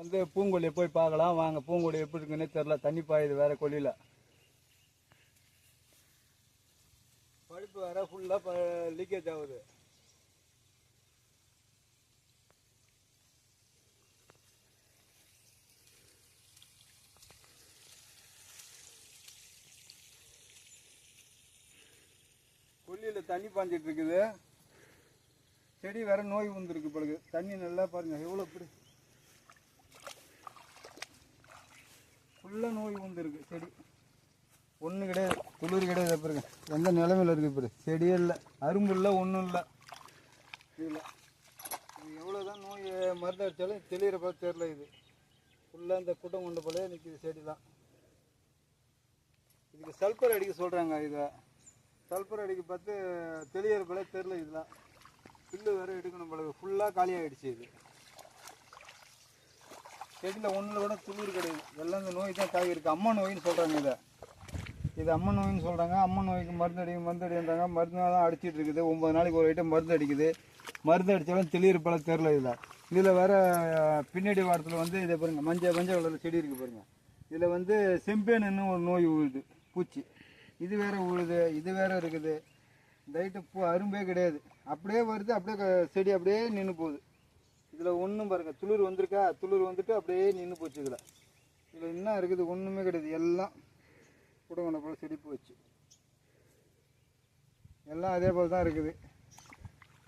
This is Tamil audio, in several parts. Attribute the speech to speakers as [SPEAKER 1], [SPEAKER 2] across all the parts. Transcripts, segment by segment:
[SPEAKER 1] வந்து பூங்கொல்லியை போய் பார்க்கலாம். வாங்க பூங்கொல்லி எப்படி இருக்குன்னே தெரில தண்ணி பாயுது வேற கொல்லியில். பழுப்பு வேற ஃபுல்லாக லீக்கேஜ் ஆகுது. கொல்லியில் தண்ணி பாஞ்சிட்டு இருக்குது. செடி வேற நோய் வந்துருக்கு பிறகு தண்ணி நல்லா பாருங்க. எவ்வளோ பிடி ஃபுல்லாக நோய் வந்துருக்கு செடி. ஒன்று கிடையாது துளிர் கிடையாது பாருங்க எந்த நிலமையில் இருக்குது பாரு செடியே இல்லை அரும்பு இல்லை ஒன்றும் இல்லை. இல்லை இது எவ்வளோ தான் நோய் மருந்து அடித்தாலும் தெளிகிற பார்த்து தெரில இது. ஃபுல்லாக இந்த குட்டம் கொண்ட போலே நிற்கிது செடிலாம் இதுக்கு சல்பர் அடிக்க சொல்கிறாங்க இதை. சல்பர் அடிக்க பார்த்து தெளிகிற போல தெரில இதெல்லாம். புல்லு வேற எடுக்கணும் போல ஃபுல்லாக காலியாகிடுச்சு இது. செடியில் ஒன்றில் கூட துளிர் கிடையாது. எல்லாம் இந்த நோய் தான் தாகி இருக்குது அம்மா நோயின்னு சொல்கிறாங்க இதை. இது அம்மா நோயின்னு சொல்கிறாங்க அம்மா நோய்க்கு மருந்து அடி மருந்து அடின்றாங்க மருந்துலாம் அடிச்சிட்டு இருக்குது. ஒம்பது நாளைக்கு ஒரு ஐட்டம் மருந்து அடிக்குது. மருந்து அடித்தாலும் தெளிர் பல தெரில இதில். இதில் வேற பின்னாடி வாரத்தில் வந்து இதை பாருங்கள் மஞ்சள் மஞ்சள் கலரில் செடி இருக்குது பாருங்கள் இதில் வந்து செம்பேனுன்னு ஒரு நோய் உழுது பூச்சி. இது வேறு உழுது இது வேறு இருக்குது. இந்த ஐட்டம் பூ அரும்பே கிடையாது. அப்படியே வருது. அப்படியே க- செடி அப்படியே நின்று போகுது. இதில் ஒன்றும் பாருங்க துளிர் வந்திருக்கா? துளிர் வந்துட்டு அப்படியே நின்று போச்சு இதில். இதில் என்ன இருக்குது? ஒன்றுமே கிடையாது. எல்லாம் குடங்கொண்ட போல் செடி போச்சு எல்லாம் அதே போல் தான் இருக்குது.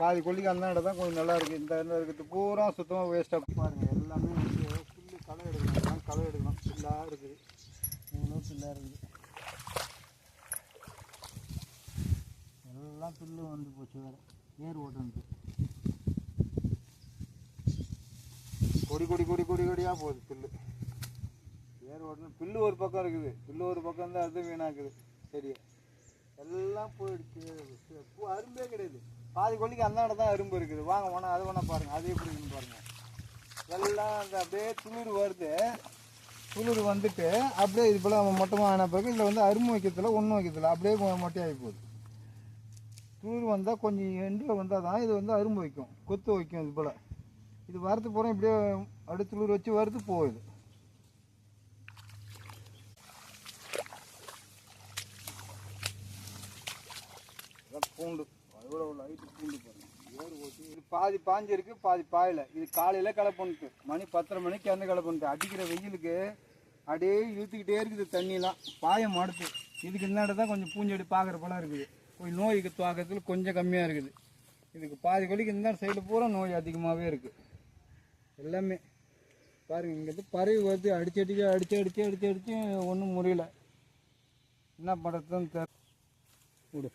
[SPEAKER 1] பாதி கொல்லிக்கு அந்த இடம் தான் கொஞ்சம் நல்லா இருக்குது இந்த இடம் இருக்கிறது பூரா சுத்தமாக வேஸ்ட்டாக பாருங்கள் எல்லாமே வந்து ஃபுல்லு களை எடுக்கணும். எல்லாம் களை எடுக்கணும். ஃபுல்லாக இருக்குது. இவ்வளோ ஃபுல்லாக இருக்குது. எல்லாம் புல்லு வந்து போச்சு வேறு. ஏர் ஓட்டுறது கொடி கொடி கொடி கொடி கொடியாக போகுது புல்லு. ஏர் ஓட்டணும் புல்லு ஒரு பக்கம் இருக்குது. புல்லு ஒரு பக்கம் தான் அது வீணாக்குது. செடியை எல்லாம் போயிடுச்சு. பூ அரும்பே கிடையாது. பாதி கொல்லிக்கு அந்த இடம் தான் அரும்பு இருக்குது. வாங்க வேணா அது வேணா பாருங்கள் அது எப்படி இருக்குன்னு எல்லாம் அந்த அப்படியே துளிர் வருது. துளிர் வந்துட்டு அப்படியே இது போல் மொட்டமாக ஆன பிறகு இதில் வந்து அரும்பு வைக்கிறதுல ஒன்றும் வைக்கிறதுல அப்படியே மொட்டையாகி போகுது. துளிர் வந்தால் கொஞ்சம் எண்டில் வந்தால் தான் இது வந்து அரும்பு வைக்கும். கொத்து வைக்கும் இது போல். இது வரது போகிறோம் இப்படியே அடுத்து வச்சு வறுத்து போகுது. பூண்டு. அதோட உள்ள பூண்டு பாருங்க. ஏர் ஓட்டி இது பாதி பாஞ்சிருக்கு பாதி பாயில். இது காலையில் களை மணி பத்தரை மணிக்கு அந்த களை அடிக்கிற வெயிலுக்கு அப்படியே இழுத்துக்கிட்டே இருக்குது தண்ணிலாம் பாயம் மடுத்து இதுக்கு இந்தாண்ட தான் கொஞ்சம் பூஞ்செடி பார்க்குற போல இருக்குது. போய் நோய்க்கு தாக்கத்தில் கொஞ்சம் கம்மியாக இருக்குது. இதுக்கு பாதி கொடிக்கு இந்த சைடு பூரா நோய் அதிகமாகவே இருக்குது எல்லாமே. பாருங்கள் இங்கேருந்து பறவை வருது அடிச்சு அடிச்சு அடிச்சு அடிச்சு அடிச்சு அடிச்சு ஒன்றும் முடியல என்ன பண்ணுறதுன்னு தெரியல விடு